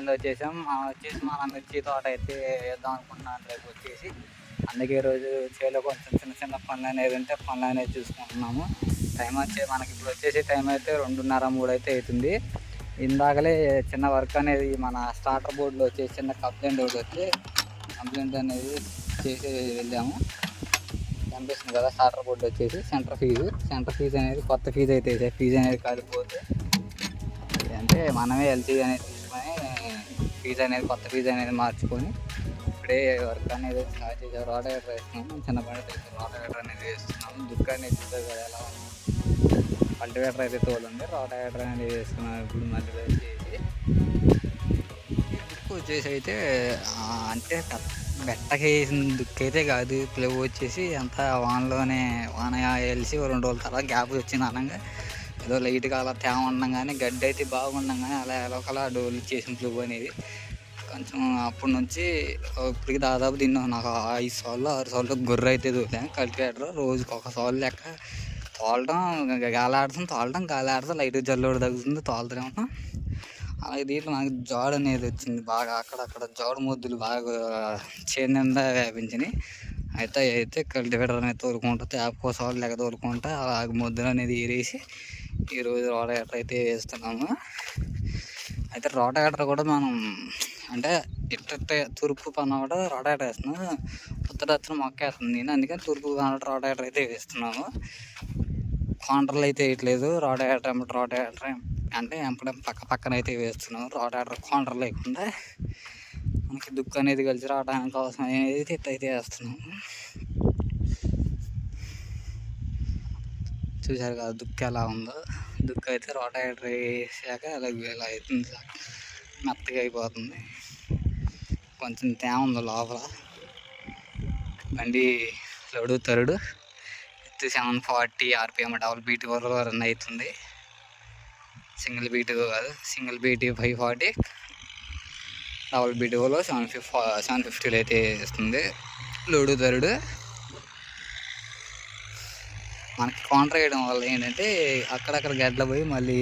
మళ్ళీ వచ్చేసాం. వచ్చేసి మన మిర్చి తోట అయితే వేద్దాం అనుకుంటున్నాను. రేపు వచ్చేసి అందుకే ఈరోజు చేలో కొంచెం చిన్న చిన్న పనులు అనేది ఉంటే పనులు అనేది చూసుకుంటున్నాము. టైం వచ్చే మనకి ఇప్పుడు వచ్చేసి టైం అయితే రెండున్నర మూడు అయితే అవుతుంది. ఇందాకలే చిన్న వర్క్ అనేది మన స్టార్టర్ బోర్డులో వచ్చేసి చిన్న కంప్లైంట్ ఒకటి వచ్చి కంప్లైంట్ అనేది చేసి వెళ్ళాము. కనిపిస్తుంది కదా స్టార్టర్ బోర్డు వచ్చేసి సెంటర్ ఫీజు సెంటర్ ఫీజు అనేది కొత్త ఫీజు అయితే ఫీజు అనేది కాలిపోతే అంటే మనమే ఎల్సీ అనేది ఫీజు అనేది కొత్త ఫీజు అనేది మార్చుకొని ఇప్పుడే వర్క్ అనేది స్టార్ట్ చేసాం. రోటవేటర్ వేస్తున్నాము చిన్న బండి తెచ్చి రోటవేటర్ అనేది వేస్తున్నాము దుక్క అనేది ఎలా ఉంది? కల్టివేటర్ అయితే తోలుంది రోటవేటర్ అనేది వేస్తున్నాం. ఇప్పుడు మళ్ళీ చేసి దుక్కు వచ్చేసి అయితే అంటే బెట్టకి వేసిన దుక్కు అయితే కాదు. ప్లే వచ్చేసి అంతా వానలోనే వాన వెలిసి రెండు రోజుల తర్వాత గ్యాప్ వచ్చింది అనగా ఏదో లైట్గా అలా తేమ ఉన్నాం కానీ గడ్డి అయితే బాగుండగానే కానీ అలా ఎలాకలా డోల్ చేసిన ప్లవ్ అనేది. కొంచెం అప్పటి నుంచి ఇప్పటికి దాదాపు దీన్ని నాకు ఐదు సార్లు ఆరు సార్లు గుర్ర అయితే తోలాను కల్టివేటర్ రోజుకి ఒక సార్లు లెక్క తోలడం గాలి ఆడుతుంది తోలడం గాలి ఆడుతుంది లైట్ జల్లోడు తగ్గుతుంది తోలుతూనే ఉంటాం. అలాగే దీంట్లో నాకు జాడు అనేది వచ్చింది. బాగా అక్కడక్కడ జాడు మొద్దులు బాగా చేను నిండా వ్యాపించినాయి. అయితే అయితే కల్టివేటర్ అనేది తోలుకుంటా ట్యాప్ కోసం లెక్క తోలుకుంటా అలాగ ముద్దులు అనేది ఏరేసి ఈరోజు రోటగేటర్ అయితే వేస్తున్నాము. అయితే రోటగేటర్ కూడా మనం అంటే ఇట్ట తూర్పు పన్న కూడా రోటగేటర్ వేస్తున్నాం. ఉత్తర దక్షిణ మొక్క వేస్తుంది నేను అందుకని తూర్పు పన్న రోటగేటర్ అయితే వేస్తున్నాము. కాంట్రలు అయితే వేయట్లేదు. రోటగేటర్ ఎంపటి రోటగేటర్ అంటే ఎంపడం పక్క పక్కన అయితే వేస్తున్నాము. రోటగేటర్ కాంట్ర లేకుండా మనకి దుక్కు అనేది కలిసి రావడానికి అవసరం అనేది అయితే వేస్తున్నాము చూశారు కదా దుక్కు ఎలా ఉందో. దుక్కు అయితే రోటగేటర్ వేసాక అలాగే ఇలా అవుతుంది మెత్తగా అయిపోతుంది. కొంచెం తేమ ఉంది లోపల. బండి లోడు తరుడు. ఎత్తు seven forty RPM double BT వరకు రన్ అవుతుంది. సింగిల్ బీట్ కాదు. Single BT five forty. Double బీటీఓలో seven ఫిఫ్ సెవెన్ ఫిఫ్టీలో అయితే ఇస్తుంది లోడు దరుడు మనకి కౌంటర్ వేయడం వల్ల ఏంటంటే అక్కడక్కడ గడ్డలు పోయి మళ్ళీ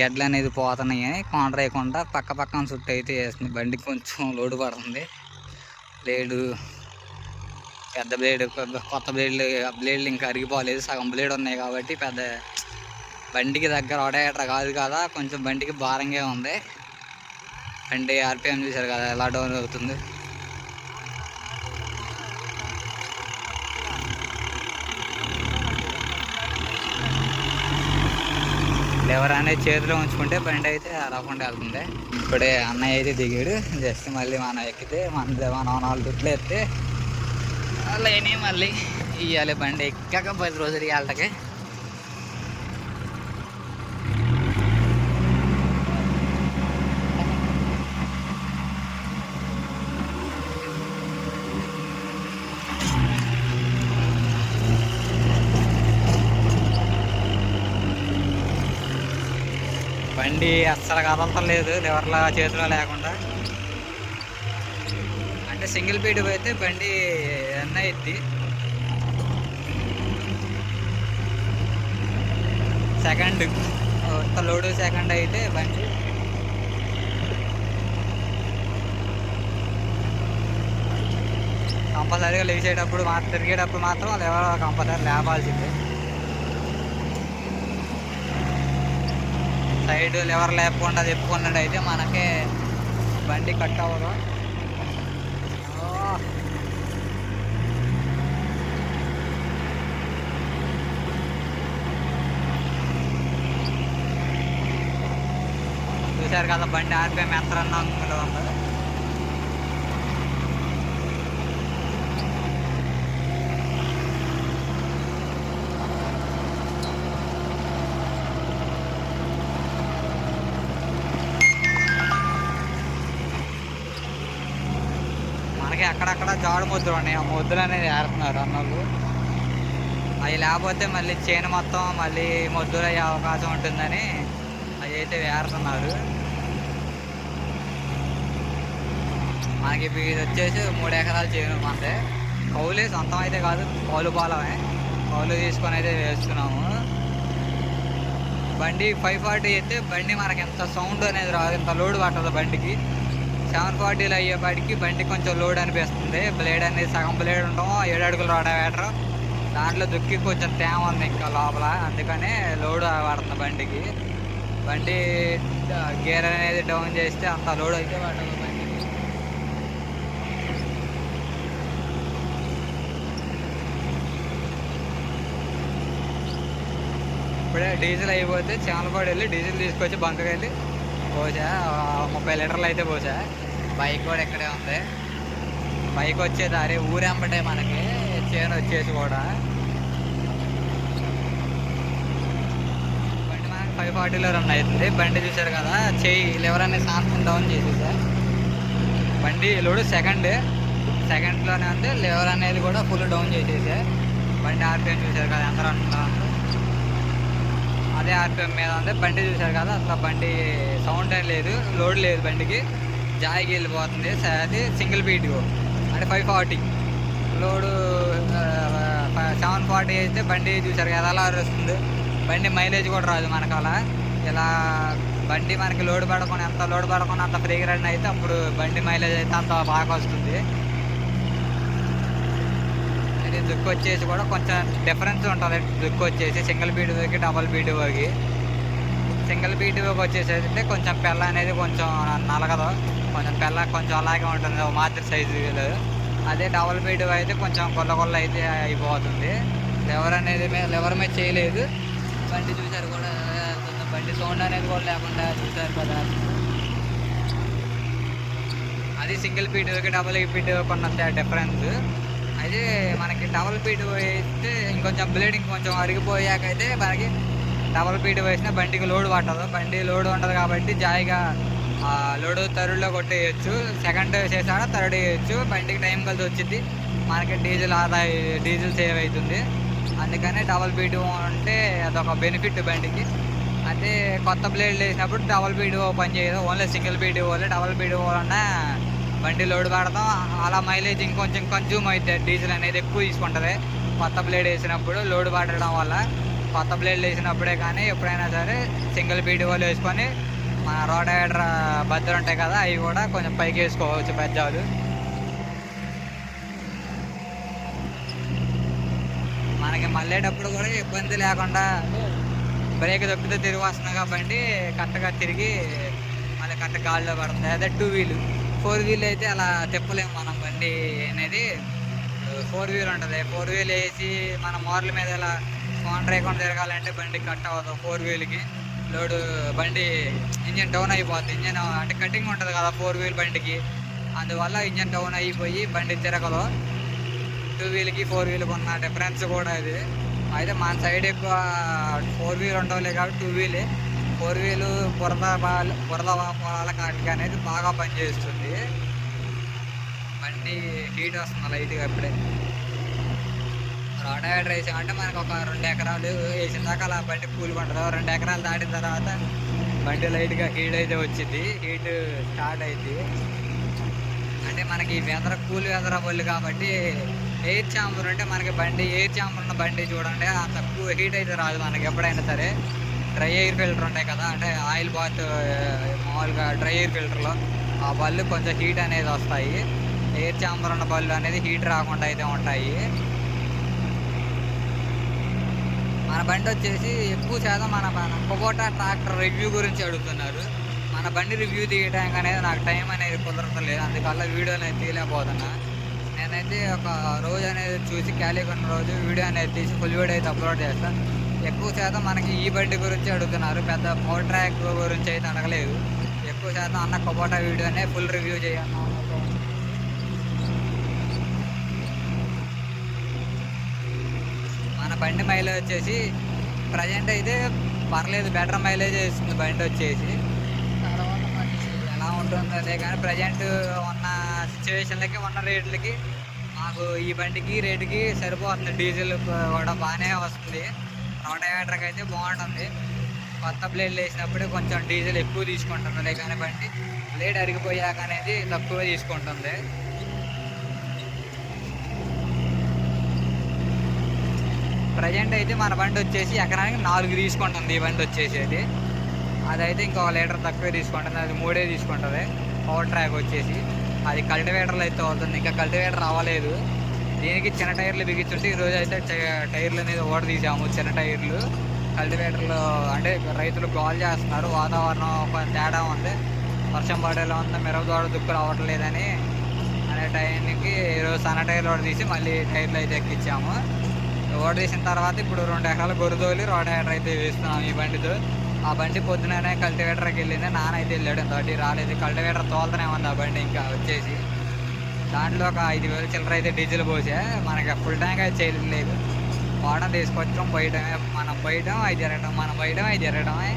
గడ్డలు అనేది పోతున్నాయి. అని కౌంటర్ వేయకుండా పక్క పక్కన చుట్టూ అయితే వేస్తుంది. బండికి కొంచెం లోడు పడుతుంది. బ్లేడు పెద్ద బ్లేడ్ కొత్త బ్లేడ్లు బ్లేడ్లు ఇంకా అరిగిపోలేదు. సగం బ్లేడ్ ఉన్నాయి కాబట్టి పెద్ద బండికి దగ్గర ఆడేటర్ కాదు కదా. కొంచెం బండికి భారంగా ఉంది. బండి ఆర్పిఎం చూశారు కదా ఎలా డౌన్ అవుతుంది? ఎవరు అనేది చేతిలో ఉంచుకుంటే బండి అయితే రాకుండా వెళ్తుంది. ఇప్పుడే అన్నయ్య అయితే దిగాడు. జస్ట్ మళ్ళీ మనం ఎక్కితే మన మనం నాలుగు దుట్లు ఎత్తే లేని మళ్ళీ ఇవ్వాలి బండి. ఎక్కాక పది రోజులు ఇవ్వాలకే బండి అస్సలు కదలతలేదు లివర్లా చేతిలో లేకుండా. అంటే సింగిల్ పీడ్ అయితే బండి ఎన్న ఎత్తి సెకండ్ ఒక్క లోడు సెకండ్ అయితే బండి. కంపల్సరీగా లేచేటప్పుడు మాత్రం తిరిగేటప్పుడు మాత్రం ఎవరో కంపల్సరీ లేపాల్సిందే. సైడ్ లెవర్ లేకుండా చెప్పుకున్నాడు అయితే మనకే బండి కట్ అవ్వదు. చూసారు చూశారు కదా బండి ఆర్పిఎం ఎంత రన్ ఉంటుంది అక్కడక్కడ ముద్దులు ఉన్నాయి ఆ ముద్దులు అనేది ఏరుతున్నారు అన్నోళ్ళు. అవి లేకపోతే మళ్ళీ చేను మొత్తం మళ్ళీ ముద్దులు అయ్యే అవకాశం ఉంటుందని అవి అయితే వేరుతున్నారు మనకి ఇప్పుడు ఇది వచ్చేసి మూడు ఎకరాల చేను మనదే కౌలు సొంతం అయితే కాదు కౌలు పొలమే. కౌలు తీసుకొని అయితే వేస్తున్నాము. బండి ఫైవ్ ఫార్టీ అయితే బండి మనకి ఎంత సౌండ్ అనేది రాదు ఎంత లోడ్ పట్టదు బండికి. సెవెన్ ఫార్టీలు అయ్యేపాటికి బండి కొంచెం లోడ్ అనిపిస్తుంది. బ్లేడ్ అనేది సగం బ్లేడ్ ఉండడం ఏడు అడుగులు రోడవేటర్ దాంట్లో దుక్కి కొంచెం తేమ ఉంది ఇంకా లోపల. అందుకనే లోడ్ పడుతుంది బండికి. బండి గేర్ అనేది డౌన్ చేస్తే అంత లోడ్ అయితే పడదు బండికి. ఇప్పుడే డీజిల్ అయిపోతే చామలపాడు వెళ్ళి డీజిల్ తీసుకొచ్చి బంకకి వెళ్ళి పోసా ముప్పై లీటర్లు అయితే పోసా బైక్ కూడా ఇక్కడే ఉంది. బైక్ వచ్చే దారి ఊరెంబటే మనకి. చేను వచ్చేసి కూడా. బండి మనకి ఫైవ్ ఫార్టీలో రన్ అవుతుంది బండి చూసారు కదా చెయ్యి లివర్ అనేది సాంతం డౌన్ చేసేసా. బండి లోడు సెకండ్ సెకండ్లోనే ఉంది. లివర్ అనేది కూడా ఫుల్ డౌన్ చేసేసా. బండి ఆర్పిఎం చూసారు కదా ఎంత రన్ ఉందో అదే ఆర్పిఎం మీద ఉంది. బండి చూశారు కదా అసలు బండి సౌండ్ ఏం లేదు లోడ్ లేదు బండికి. జాయికి వెళ్ళిపోతుంది. అది సింగిల్ బీట్కు అంటే five forty. Load seven forty అయితే బండి చూసారు కదా అలా వస్తుంది బండి మైలేజ్ కూడా రాదు మనకు అలా ఇలా బండి మనకి లోడ్ పడకుండా ఎంత లోడ్ పడకుండా అంత ఫ్రీగా రన్ అయితే అప్పుడు బండి మైలేజ్ అయితే అంత బాగా వస్తుంది. ఇది దుక్కు వచ్చేసి కూడా కొంచెం డిఫరెన్స్ ఉంటుంది. దుక్కు వచ్చేసి సింగిల్ బీటుకి డబల్ బీటుకి సింగిల్ బీటుకి వచ్చేసి కొంచెం పెళ్ళ అనేది కొంచెం నలగదు. కొంచెం పెళ్ళ కొంచెం అలాగే ఉంటుంది. ఓ మాదిరి సైజు అదే డబల్ బీటు అయితే కొంచెం కొల్ల కొల్ల అయితే అయిపోతుంది. లెవర్ అనేది లివర్ లెవర్ మీద చేయలేదు. బండి చూసారు కూడా కొంచెం బండి సౌండ్ అనేది కూడా లేకుండా చూసారు కదా. అది సింగిల్ పీటుకి డబుల్ పీటు కొన్నంత డిఫరెన్స్ అయితే మనకి డబల్ పీట్ వేస్తే ఇంకొంచెం బ్లేడింగ్ కొంచెం అరిగిపోయాక అయితే మనకి డబల్ పీట్ వేసిన బండికి లోడ్ పట్టదు. బండి లోడ్ ఉండదు కాబట్టి జాయిగా ఆ థర్డ్లో కొట్టేయచ్చు. సెకండ్ చేసాడ థర్డ్ వేయచ్చు. బండికి టైం కలిసి వచ్చింది మనకి డీజిల్ ఆదా డీజిల్ సేవ్ అవుతుంది. అందుకనే డబల్ పీటు అంటే అదొక బెనిఫిట్ బండికి. అయితే కొత్త బ్లేడ్లు వేసినప్పుడు డబల్ బీడ్ పని చేయదు. Only single beat only double beat వలన బండి లోడ్ పెడతాం అలా మైలేజ్ ఇంకొంచెం కన్జ్యూమ్ అవుతుంది డీజిల్ అనేది ఎక్కువ తీసుకుంటుంది. కొత్త బ్లేడ్ వేసినప్పుడు లోడ్ పడడం వల్ల కొత్త బ్లేడ్ వేసినప్పుడే కానీ ఎప్పుడైనా సరే సింగిల్ బీడ్ వాళ్ళు వేసుకొని మన రోడ్ రోడవేటర్ బద్దలు ఉంటాయి కదా అవి కూడా కొంచెం పైకి వేసుకోవచ్చు పెద్దవాళ్ళు. మనకి మళ్ళేటప్పుడు కూడా ఇబ్బంది లేకుండా బ్రేక్ దొక్కితే తిరిగి వస్తున్నాం కాబట్టి కరెక్ట్గా తిరిగి మళ్ళీ కరెక్ట్ గాల్లో పడుతుంది. అదే టూ వీలు ఫోర్ వీల్ అయితే అలా తిప్పలేము మనం బండి అనేది. ఫోర్ వీల్ ఉంటుంది. ఫోర్ వీల్ వేసి మన మోర్ల మీద ఇలా కాంట్రా వేయకుండా తిరగాలంటే బండి కట్ అవ్వదు ఫోర్ వీల్కి లోడ్ బండి ఇంజన్ డౌన్ అయిపోద్ది. ఇంజన్ అంటే కటింగ్ ఉంటుంది కదా ఫోర్ వీల్ బండికి. అందువల్ల ఇంజన్ డౌన్ అయిపోయి బండి తిరగదు టూ వీల్కి ఫోర్ వీల్కి ఉన్న డిఫరెన్స్ కూడా ఇది. అయితే మన సైడ్ ఎక్కువ ఫోర్ వీల్ ఉండవులే కాబట్టి టూ వీలే. ఫోర్ బురద బురద పొలాల కాటికి అనేది బాగా పనిచేస్తుంది. బండి హీట్ వస్తుంది లైట్గా ఇప్పుడే. రోడవేటర్ వేసామంటే మనకు ఒక రెండు ఎకరాలు వేసిన దాకా అలా బండి కూల్ పండదు రెండు ఎకరాలు దాటిన తర్వాత బండి లైట్గా హీట్ అయితే వచ్చింది. హీట్ స్టార్ట్ అయింది. అంటే మనకి వెదర కూల్ వెదర బొల్లు కాబట్టి ఎయిర్ ఛాంబర్ అంటే మనకి బండి ఎయిర్ ఛాంబర్ ఉన్న బండి చూడండి. ఆ తక్కువ హీట్ అయితే రాదు మనకి ఎప్పుడైనా సరే. డ్రై ఎయిర్ ఫిల్టర్ ఉంటాయి కదా అంటే ఆయిల్ బాత్ మామూలుగా డ్రై ఎయిర్ ఫిల్టర్లో ఆ బళ్ళు కొంచెం హీట్ అనేది వస్తాయి. ఎయిర్ చాంబర్ ఉన్న బళ్ళు అనేది హీట్ రాకుండా అయితే ఉంటాయి. మన బండి వచ్చేసి ఎక్కువ శాతం మన మన కుబోటా ట్రాక్టర్ రివ్యూ గురించి అడుగుతున్నారు. మన బండి రివ్యూ తీయడానికి అనేది నాకు టైం అనేది కుదరతలేదు అందువల్ల వీడియో అనేది తీయలేకపోతున్నా. నేనైతే ఒక రోజు అనేది చూసి ఖాళీ ఉన్న రోజు వీడియో అనేది తీసి ఫుల్ వీడియో అయితే అప్లోడ్ చేస్తాను ఎక్కువ శాతం మనకి ఈ బండి గురించి అడుగుతున్నారు. పెద్ద పవర్ ట్రాక్ గురించి అయితే అడగలేదు. ఎక్కువ శాతం అన్న కుబోటా వీడియోనే ఫుల్ రివ్యూ చేయన్నా మన బండి మైలేజ్ వచ్చేసి ప్రజెంట్ అయితే పర్లేదు బెటర్ మైలేజ్ ఇస్తుంది బండి వచ్చేసి. ఎలా ఉంటుందో అదే కానీ ప్రజెంట్ ఉన్న సిచ్యువేషన్లకి ఉన్న రేట్లకి మాకు ఈ బండికి రేటుకి సరిపోతుంది. డీజిల్ కూడా బాగానే వస్తుంది. రోటవేటర్కి అయితే బాగుంటుంది. కొత్త బ్లేడ్లు వేసినప్పుడే కొంచెం డీజిల్ ఎక్కువ తీసుకుంటుంది. లే కానీ బండి బ్లేడ్ అరిగిపోయాక అనేది తక్కువ తీసుకుంటుంది. ప్రజెంట్ అయితే మన బండి వచ్చేసి ఎకరానికి నాలుగు తీసుకుంటుంది. ఈ బండి వచ్చేసి అది అదైతే ఇంకొక లీటర్ తక్కువే తీసుకుంటుంది. అది మూడే తీసుకుంటుంది. పవర్ ట్రాక్ వచ్చేసి. అది కల్టివేటర్లు అయితే అవుతుంది. ఇంకా కల్టివేటర్ అవ్వలేదు దీనికి చిన్న టైర్లు బిగించుంటే ఈరోజు అయితే టై- టైర్లు అనేది ఓడ తీసాము చిన్న టైర్లు. కల్టివేటర్లు అంటే రైతులు గోల్ చేస్తున్నారు వాతావరణం ఒక తేడా ఉంది. వర్షం పడేలా ఉంది మిరపదోడ దుక్కు రావట్లేదని అనే టైంకి ఈరోజు సన్న టైర్లు ఓడ తీసి మళ్ళీ టైర్లు అయితే ఎక్కించాము. ఓడ తీసిన తర్వాత ఇప్పుడు రెండు ఎకరాలు గొర్రెదోలి రోటవేటర్ అయితే వేస్తున్నాం ఈ బండితో. ఆ బండి పొద్దుననే కల్టివేటర్కి వెళ్ళింది నాన్న అయితే వెళ్ళాడు తోటి రాలేదు. కల్టివేటర్ తోలుతూనే ఉంది ఆ బండి ఇంకా వచ్చేసి. దాంట్లో ఒక ఐదు వేలు చిల్లర అయితే డీజిల్ పోసే. మనకి ఫుల్ ట్యాంక్ అయితే చేయడం లేదు. వాడడం తీసుకొచ్చాం పోయటమే మనం పోయటం అవి జరగడం. మనం పోయడం అవి జరగడమే.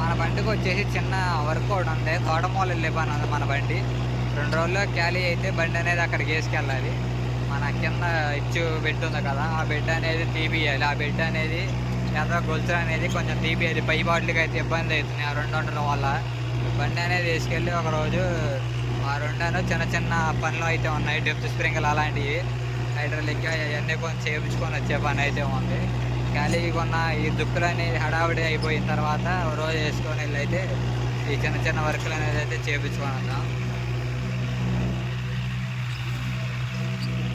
మన బండికి వచ్చేసి చిన్న వర్క్ ఒకటి ఉంది. తోటమూల వెళ్ళే పని ఉంది మన బండి. రెండు రోజుల్లో క్యాలీ అయితే బండి అనేది అక్కడికి వేసుకెళ్ళాలి మన కింద ఇచ్చు బెడ్ ఉంది కదా ఆ బెడ్ అనేది తీపియాలి ఆ బెడ్ అనేది లేదా గొలుసు అనేది కొంచెం తీపియాలి పై బాటిల్కి అయితే ఇబ్బంది అవుతుంది. ఆ రెండు ఉండడం వల్ల బండి అనేది వేసుకెళ్ళి ఒకరోజు ఆ రెండు చిన్న చిన్న పనులు అయితే ఉన్నాయి. డెప్త్ స్ప్రింగిల్ అలాంటివి హైడ్రాలిక్ అవన్నీ కొంచెం చేయించుకొని వచ్చే పని అయితే ఉంది. ఖాళీగా ఉన్న ఈ దుక్కులు అనేది హడావిడి అయిపోయిన తర్వాత రోజు వేసుకొని వెళ్ళి అయితే ఈ చిన్న చిన్న వర్కులు అనేది అయితే చేయించుకొని వద్దాం.